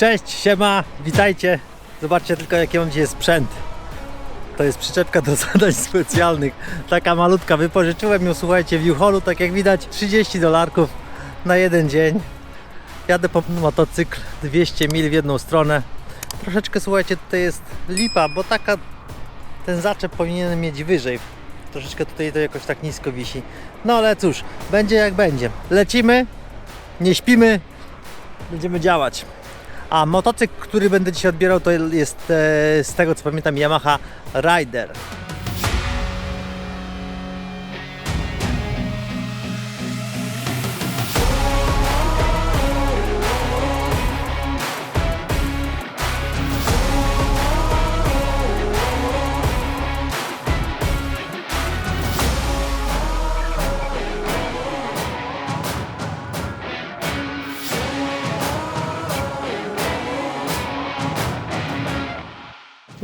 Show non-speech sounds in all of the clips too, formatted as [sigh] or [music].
Cześć, siema, witajcie. Zobaczcie tylko jaki mam dzisiaj sprzęt. To jest przyczepka do [laughs] zadań specjalnych. Taka malutka, wypożyczyłem ją, słuchajcie, w Juholu, tak jak widać, 30 dolarków na jeden dzień. Jadę po motocykl 200 mil w jedną stronę. Troszeczkę, słuchajcie, tutaj jest lipa, bo taka, ten zaczep powinien mieć wyżej. Troszeczkę tutaj to jakoś tak nisko wisi. No ale cóż, będzie jak będzie. Lecimy, nie śpimy, będziemy działać. A motocykl, który będę dzisiaj odbierał, to jest e, z tego co pamiętam Yamaha Rider.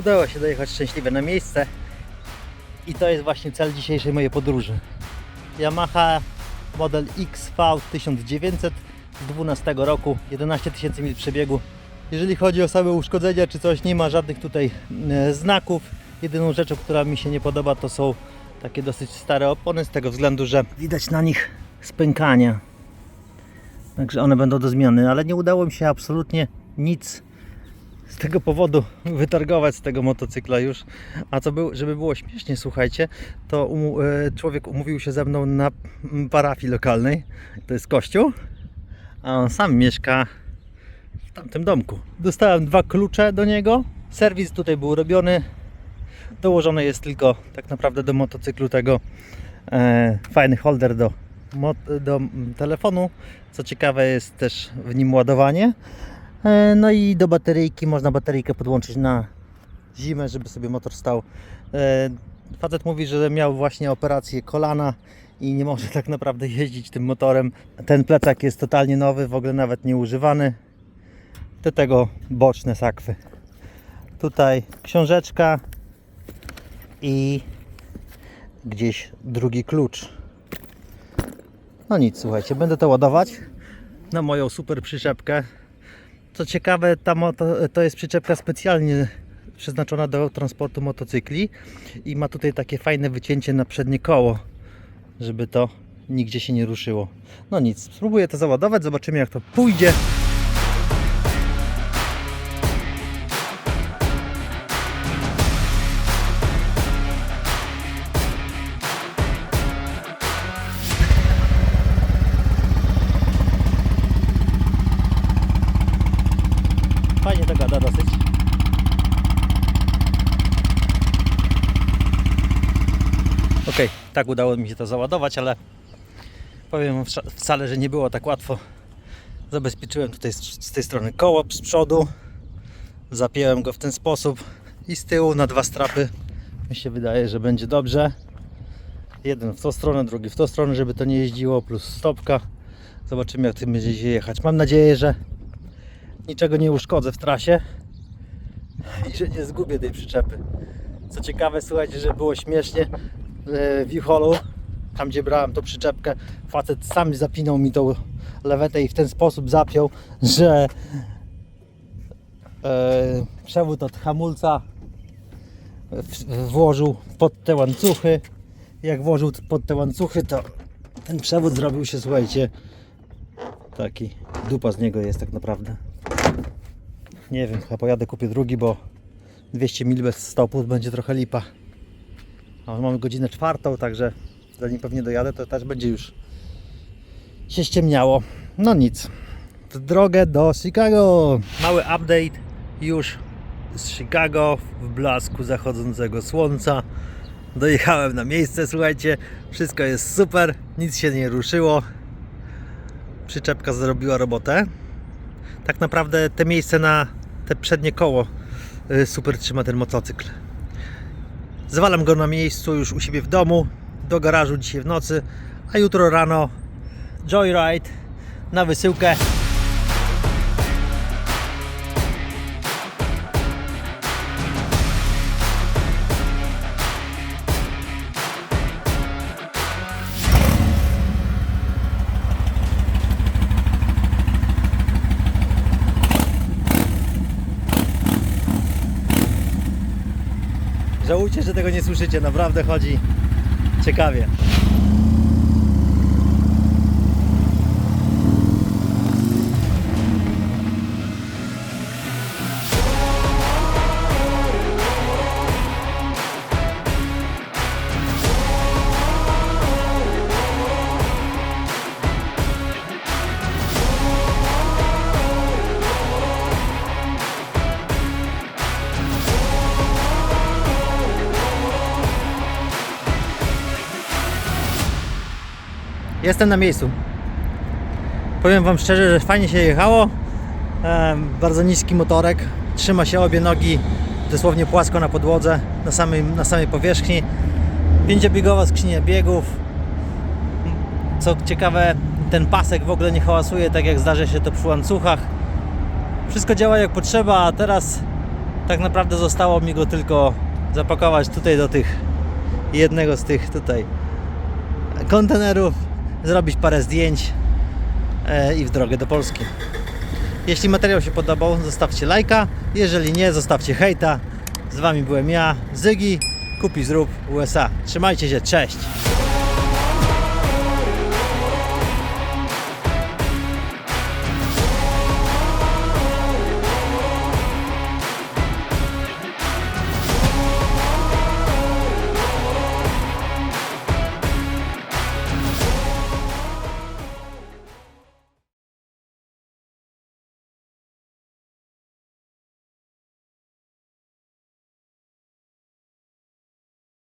Udało się dojechać szczęśliwie na miejsce i to jest właśnie cel dzisiejszej mojej podróży. Yamaha model XV 1900 z 12 roku, 11 tysięcy mil przebiegu. Jeżeli chodzi o same uszkodzenia czy coś, nie ma żadnych tutaj e, znaków. Jedyną rzeczą, która mi się nie podoba, to są takie dosyć stare opony, z tego względu, że widać na nich spękania. Także one będą do zmiany, ale nie udało mi się absolutnie nic z tego powodu [laughs] wytargować z tego motocykla już. A co był, żeby było śmiesznie, słuchajcie, to umu, e, człowiek umówił się ze mną na mm, parafii lokalnej. To jest kościół, a on sam mieszka w tamtym domku. Dostałem dwa klucze do niego. Serwis tutaj był robiony. Dołożony jest tylko tak naprawdę do motocyklu tego e, fajny holder do, do telefonu. Co ciekawe jest też w nim ładowanie. E, No i do bateryjki można bateryjkę podłączyć na zimę, żeby sobie motor stał. E, Facet mówi, że miał właśnie operację kolana i nie może tak naprawdę jeździć tym motorem. Ten plecak jest totalnie nowy, w ogóle nawet nie używany. Do tego boczne sakwy. Tutaj książeczka i gdzieś drugi klucz. No nic, słuchajcie, będę to ładować na moją super przyczepkę. Co ciekawe, ta moto, to jest przyczepka specjalnie przeznaczona do transportu motocykli i ma tutaj takie fajne wycięcie na przednie koło, żeby to nigdzie się nie ruszyło. No nic, spróbuję to załadować, zobaczymy jak to pójdzie. Ok, tak udało mi się to załadować, ale powiem wcale, że nie było tak łatwo. Zabezpieczyłem tutaj z, tej strony koło z przodu, zapiąłem go w ten sposób i z tyłu na dwa strapy. Mi się wydaje, że będzie dobrze. Jeden w tą stronę, drugi w tą stronę, żeby to nie jeździło, plus stopka. Zobaczymy jak tym będzie się jechać. Mam nadzieję, że niczego nie uszkodzę w trasie i że nie zgubię tej przyczepy. Co ciekawe, słuchajcie, że było śmiesznie w Juholu, tam gdzie brałem tą przyczepkę, facet sam zapinał mi tą lewetę i w ten sposób zapiął, że e, przewód od hamulca włożył pod te łańcuchy. Jak włożył pod te łańcuchy, to ten przewód zrobił się, słuchajcie, taki dupa z niego jest tak naprawdę. Nie wiem, chyba pojadę, kupię drugi, bo 200 mil bez stopu będzie trochę lipa. A mamy godzinę czwartą, także zanim pewnie dojadę, to też będzie już się ściemniało. No nic. Drogę do Chicago. Mały update już z Chicago w blasku zachodzącego słońca. Dojechałem na miejsce, słuchajcie, wszystko jest super, nic się nie ruszyło. Przyczepka zrobiła robotę tak naprawdę te miejsce na te przednie koło y, super trzyma ten motocykl. Zwalam go na miejscu już u siebie w domu, do garażu dzisiaj w nocy, a jutro rano joyride na wysyłkę. Że tego nie słyszycie, naprawdę chodzi ciekawie. Jestem na miejscu. Powiem Wam szczerze, że fajnie się jechało. Em, bardzo niski motorek. Trzyma się obie nogi dosłownie płasko na podłodze, na samej, na samej powierzchni. Pięciobiegowa skrzynia biegów. Co ciekawe, ten pasek w ogóle nie hałasuje, tak jak zdarza się to przy łańcuchach. Wszystko działa jak potrzeba, a teraz tak naprawdę zostało mi go tylko zapakować tutaj do tych jednego z tych tutaj kontenerów, zrobić parę zdjęć e, i w drogę do Polski. Jeśli materiał się podobał, zostawcie lajka. Jeżeli nie, zostawcie hejta. Z Wami byłem ja, Zygi, Kupi Zrób USA. Trzymajcie się, cześć!